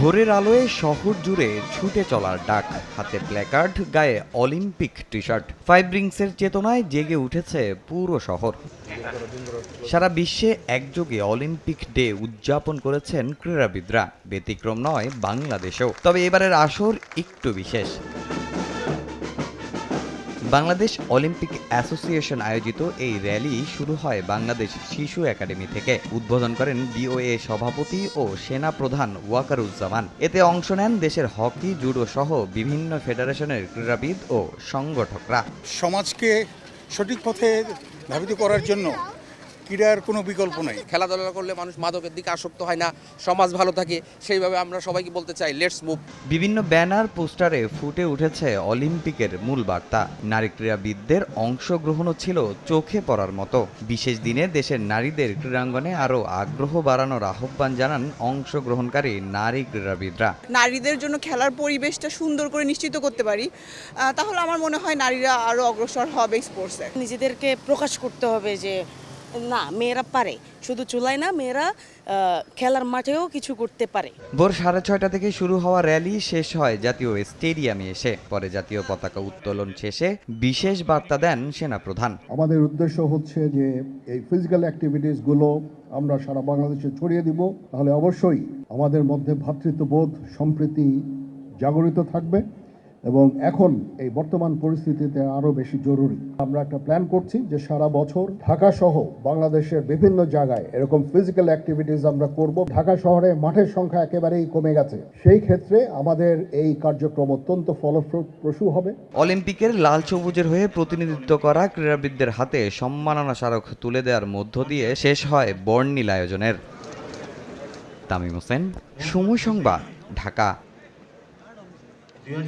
ভোরের আলোয় শহর জুড়ে ছুটে চলার ডাক। হাতে প্ল্যাকার্ড, গায়ে অলিম্পিক টি শার্ট ফাইভ রিংসের চেতনায় জেগে উঠেছে পুরো শহর। সারা বিশ্বে একযোগে অলিম্পিক ডে উদযাপন করেছেন ক্রীড়াবিদরা। ব্যতিক্রম নয়, বাংলাদেশেও। তবে এবারের আসর একটু বিশেষ। বাংলাদেশ অলিম্পিক অ্যাসোসিয়েশন আয়োজিত এই র্যালি শুরু হয় বাংলাদেশ শিশু একাডেমি থেকে। উদ্বোধন করেন বিওএ সভাপতি ও সেনা প্রধান ওয়াকারুজ্জামান। এতে অংশ নেন দেশের হকি, জুডো সহ বিভিন্ন ফেডারেশনের ক্রীড়াবিদ ও সংগঠকরা। সমাজকে সঠিক পথে ধাবিত করার জন্য ক্রীড়ার কোনো বিকল্প নাই। খেলাধুলা করলে মানুষ মাদকের দিকে আসক্ত হয় না সমাজ ভালো থাকে সেইভাবে আমরা সবাইকে বলতে চাই লেটস মুভ বিভিন্ন ব্যানার পোস্টারে ফুটে উঠেছে অলিম্পিকের মূল বার্তা। নারী ক্রীড়াবিদদের অংশগ্রহণও ছিল চোখে পড়ার মতো। বিশেষ দিনে দেশের নারীদের ক্রীড়াঙ্গনে আরও আগ্রহ বাড়ানোর আহ্বান জানান অংশগ্রহণকারী নারী ক্রীড়াবিদরা। নারীদের জন্য খেলার পরিবেশটা সুন্দর করে নিশ্চিত করতে পারি। তাহলে আমার মনে হয় নারীরা আরও অগ্রসর হবে স্পোর্টসে নিজেদেরকে প্রকাশ করতে হবে যে না মেয়েরা পারে। শুধু চুলায় না মেয়েরা খেলার মাঠেও কিছু করতে পারে। ভোর সাড়ে ছয়টা থেকে শুরু হওয়া র্যালি শেষ হয় জাতীয় স্টেডিয়ামে এসে। পরে জাতীয় পতাকা উত্তোলন শেষে বিশেষ বার্তা দেন সেনাপ্রধান। আমাদের উদ্দেশ্য হচ্ছে যে এই ফিজিক্যাল অ্যাক্টিভিটিসগুলো আমরা সারা বাংলাদেশে ছড়িয়ে দিব। তাহলে অবশ্যই আমাদের মধ্যে ভ্রাতৃত্ববোধ সম্প্রীতি জাগরিত থাকবে। এবং এখন এই বর্তমান পরিস্থিতিতে আরও বেশি জরুরি। আমরা একটা প্ল্যান করছি যে সারা বছর ঢাকা সহ বাংলাদেশের বিভিন্ন জায়গায় এরকম ফিজিক্যাল অ্যাক্টিভিটিস আমরা করব। ঢাকা শহরে মাঠের সংখ্যা একেবারেই কমে গেছে। সেই ক্ষেত্রে আমাদের এই কার্যক্রম অত্যন্ত ফলপ্রসূ হবে। অলিম্পিকের লাল সবুজের হয়ে প্রতিনিধিত্ব করা ক্রীড়াবিদদের হাতে সম্মাননা স্মারক তুলে দেওয়ার মধ্য দিয়ে শেষ হয় বর্ণিল আয়োজনের। তামিম হোসেন, সময় সংবাদ, ঢাকা। দুই